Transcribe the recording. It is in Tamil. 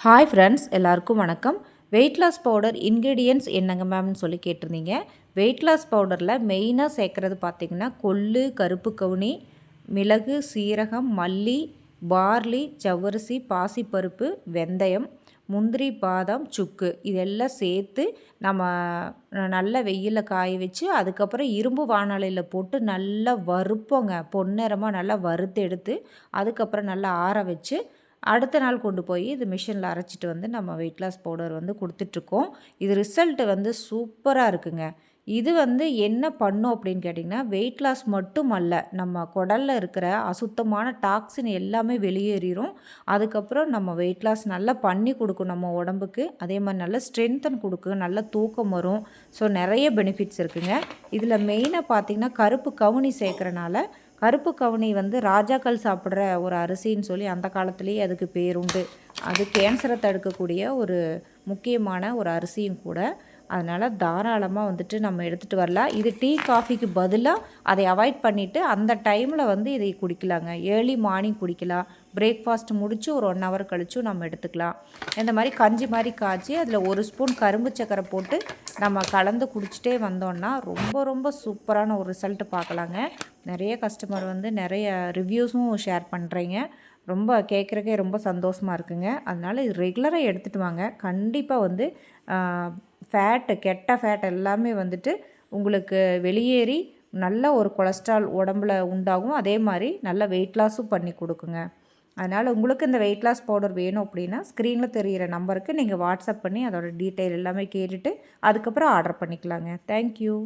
ஹாய் ஃப்ரெண்ட்ஸ் எல்லாருக்கும் வணக்கம். வெயிட் லாஸ் பவுடர் இன்க்ரீடியன்ஸ் என்னங்க மேம்னு சொல்லி கேட்டிருந்தீங்க. வெயிட் லாஸ் பவுடரில் மெயினாக சேர்க்குறது பார்த்திங்கன்னா கொள்ளு கருப்பு கவுனி மிளகு சீரகம் மல்லி பார்லி ஜவ்வரிசி பாசிப்பருப்பு வெந்தயம் முந்திரி பாதாம் சுக்கு இதெல்லாம் சேர்த்து நம்ம நல்ல வெயிலில் காய வச்சு அதுக்கப்புறம் இரும்பு வானலையில் போட்டு நல்லா வறுப்போங்க. பொன்னிறமாக நல்லா வறுத்து எடுத்து அதுக்கப்புறம் நல்லா ஆற வச்சு அடுத்த நாள் கொண்டு போய் இது மிஷினில் அரைச்சிட்டு வந்து நம்ம வெயிட் லாஸ் பவுடர் வந்து கொடுத்துட்ருக்கோம். இது ரிசல்ட்டு வந்து சூப்பராக இருக்குங்க. இது வந்து என்ன பண்ணும் அப்படின்னு கேட்டிங்கன்னா வெயிட் லாஸ் மட்டும் அல்ல நம்ம குடலில் இருக்கிற அசுத்தமான டாக்ஸின் எல்லாமே வெளியேறிடும் அதுக்கப்புறம் நம்ம வெயிட் லாஸ் நல்லா பண்ணி கொடுக்கும் நம்ம உடம்புக்கு. அதே மாதிரி நல்ல ஸ்ட்ரென்த்தன் கொடுக்கும் நல்ல தூக்கம் வரும். ஸோ நிறைய பெனிஃபிட்ஸ் இருக்குங்க. இதில் மெயினாக பார்த்திங்கன்னா கருப்பு கவுனி சேர்க்குறனால கருப்பு கவுனி வந்து ராஜாக்கள் சாப்பிட்ற ஒரு அரிசின்னு சொல்லி அந்த காலத்துலேயே அதுக்கு பேருண்டு அது கேன்சரை தடுக்கக்கூடிய ஒரு முக்கியமான ஒரு அரிசியும் கூட அதனால் தாராளமாக வந்துட்டு நம்ம எடுத்துகிட்டு வரலாம். இது டீ காஃபிக்கு பதிலாக அதை அவாய்ட் பண்ணிவிட்டு அந்த டைமில் வந்து இதை குடிக்கலாங்க. ஏர்லி மார்னிங் குடிக்கலாம். பிரேக்ஃபாஸ்ட் முடித்து ஒரு ஒன் ஹவர் கழிச்சும் நம்ம எடுத்துக்கலாம். இந்த மாதிரி கஞ்சி மாதிரி காய்ச்சி அதில் ஒரு ஸ்பூன் கரும்பு சக்கரை போட்டு நம்ம கலந்து குடிச்சிட்டே வந்தோன்னா ரொம்ப ரொம்ப சூப்பரான ஒரு ரிசல்ட்டு பார்க்கலாங்க. நிறைய கஸ்டமர் வந்து நிறைய ரிவ்யூஸும் ஷேர் பண்ணுறீங்க ரொம்ப கேட்குறக்கே ரொம்ப சந்தோஷமாக இருக்குங்க. அதனால் இது ரெகுலராக எடுத்துகிட்டு வாங்க. கண்டிப்பாக வந்து ஃபேட்டு கெட்ட ஃபேட் எல்லாமே வந்துட்டு உங்களுக்கு வெளியேறி நல்ல ஒரு கொலஸ்ட்ரால் உடம்புல உண்டாகும். அதே மாதிரி நல்ல வெயிட் லாஸும் பண்ணி கொடுக்குங்க. அதனால் உங்களுக்கு இந்த வெயிட் லாஸ் பவுடர் வேணும் அப்படின்னா ஸ்க்ரீனில் தெரிகிற நம்பருக்கு நீங்கள் வாட்ஸ்அப் பண்ணி அதோடய டீட்டெயில் எல்லாமே கேட்டுட்டு அதுக்கப்புறம் ஆர்டர் பண்ணிக்கலாங்க. தேங்க்யூ